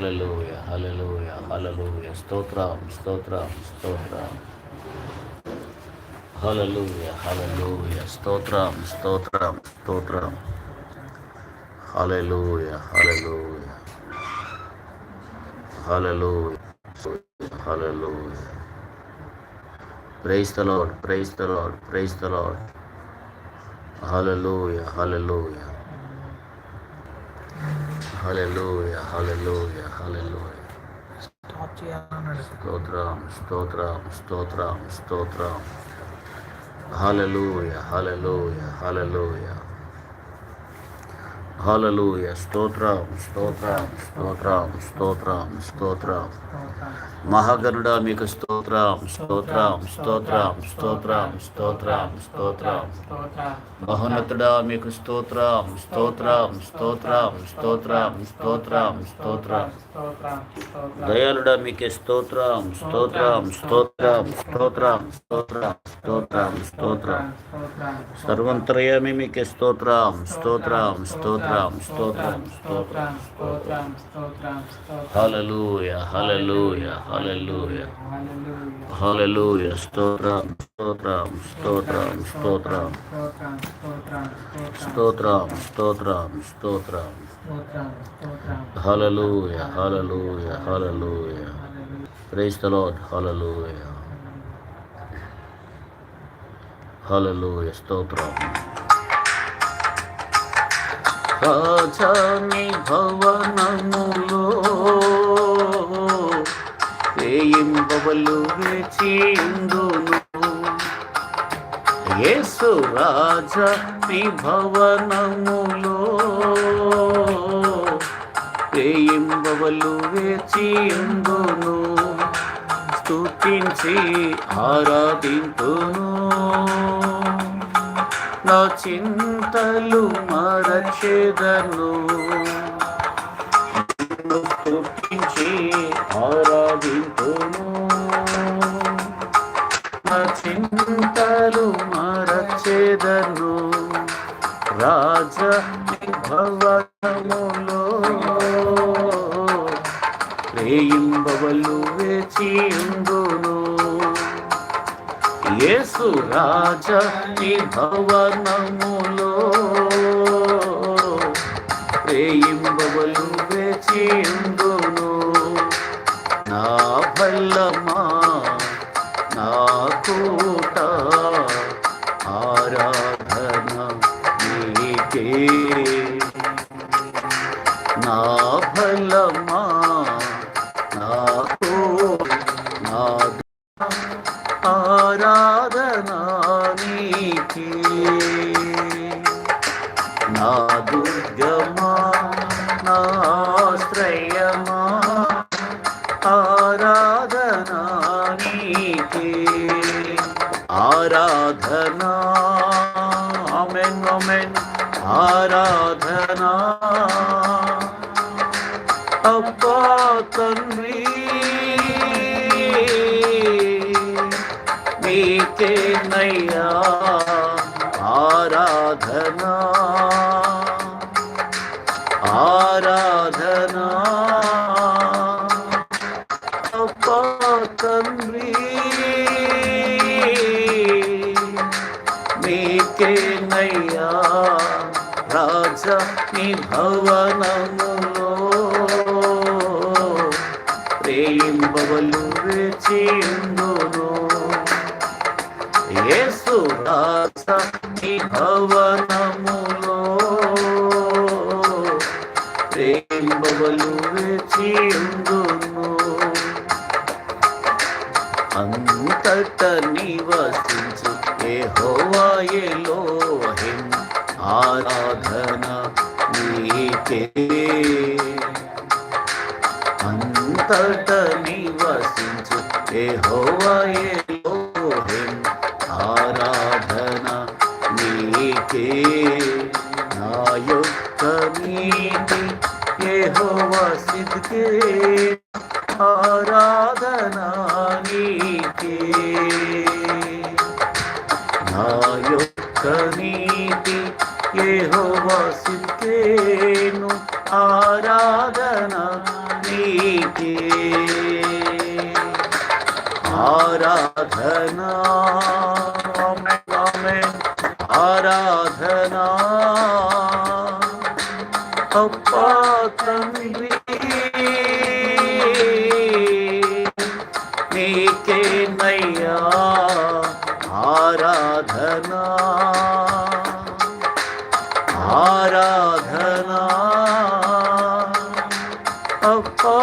హల్లెలూయా hallelujah hallelujah స్తోత్రం స్తోత్రం స్తోత్రం హలలోయ హలలోయ స్తోత్రం స్తోత్రం స్తోత్రం hallelujah hallelujah hallelujah hallelujah praise the lord praise the the hallelujah hallelujah hallelujah hallelujah hallelujah stop స్తోత్రం స్తోత్రం స్తోత్రం స్తోత్రం హల్లెలూయా హల్లెలూయా హల్లెలూయా హలలుయ స్తోత్రం స్తోత్రం స్తోత్రం స్తోత్రం స్తోత్రం మహాగరుడా మీకు స్తోత్రం స్తోత్రం స్తోత్రం స్తోత్రం స్తోత్రం స్తోత్రం మహోన్నతుడా మీకు స్తోత్రం స్తోత్రం స్తోత్రం స్తోత్రం స్తోత్రం స్తోత్రం దయాళుడా మీకే స్తోత్రం స్తోత్రం స్తోత్రం స్తోత్రం స్తోత్రం స్తోత్రం స్తోత్రం సర్వంతరయామి మీకే స్తోత్రం స్తోత్రం స్తోత్రం స్తోత్రం. స్తోత్రం హల్లెలూయా హల్లెలూయా హల్లెలూయా. హల్లెలూయా. స్తోత్రం స్తోత్రం స్తోత్రం స్తోత్రం స్తోత్రం. స్తోత్రం స్తోత్రం hallelujah hallelujah hallelujah. Praise the lord hallelujah. Hallelujah స్తోత్రం. రాజాని భవనములో వేయింబవలు వేచిందును? యేసు రాజాని భవనములో వేయింబవలు వేచిందును? స్తుతించి ఆరాధింతును. నా చింతలు మరచెదను. నిన్ను స్తుతించి ఆరాధింతును నా చింతలు మరచెదను. రాజ భవ యేసు రాజ నీ భవనములో రేయింబవలు వేచిందును ప్రాణానికి నా దుర్గమా నా ఆశ్రయమా ఆరాధన నీకే అమెన్ అమెన్ ఆరాధనా. అబ్బా తండ్రి నీకే నయ్యా ఆరాధనా. ఆరాధన. అబ్బా తండ్రి నీకే నయ్యా రాజా నీ భవనములో యేసు రాజా భవనములో ప్రేయింబవలు వేచిందును అంతట నివసించు యెహోవాయేలోహిం ఆరాధన నీకే. అంతట నివసించు యెహోవాయేలోహిం నీకే నా యొక్క నీతి యెహోవా సిద్కే ఆరాధన నీకే. నా యొక్క నీతి యెహోవా సిద్ధేను ఆరాధన నీకే. ఆరాధనా ఆరాధనా అప్పా తండ్రి నీకేనయ్యా ఆరాధనా ఆరాధనా అప్పా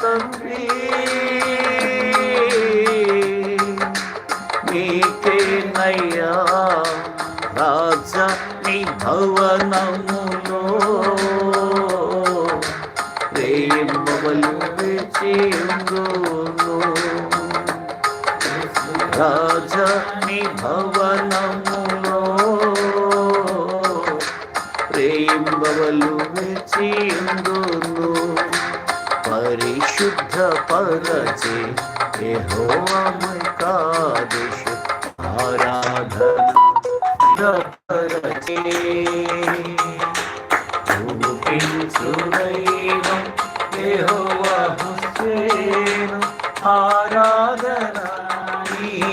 తండ్రి నీకేనయ్యా రాజ నీ భవనములో. ప్రేమవలు వేచేందును రాజా నీ భవనములో. ప్రేమవలు వేచేందును పరిశుద్ధ పరచే యెహోవామై కాదేశ కాదే.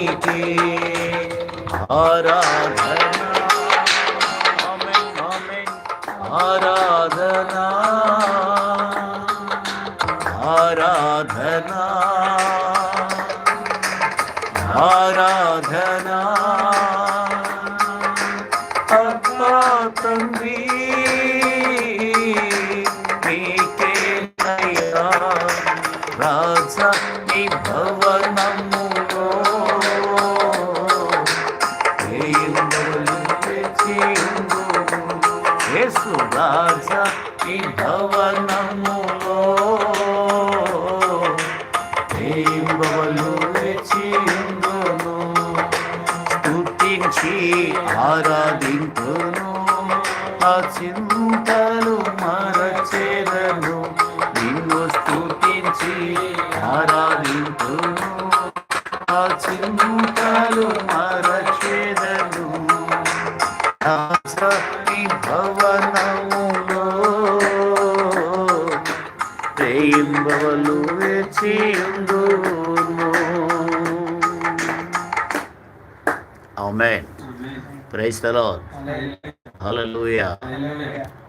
నీకే ఆరాధన ఆమేన్ ఆమేన్ ఆరాధన ఆరాధన ఆరాధన అబ్బా ఆరాధింతును ఆ చింతలు మరచేదను. నిన్ను స్థుతించి ఆరాధింతును ఆ చింతలు మరచేదను. రాజీ భవనములో ప్రేమలు వేచియుందును Amen. హల్లెలూయా Hallelujah.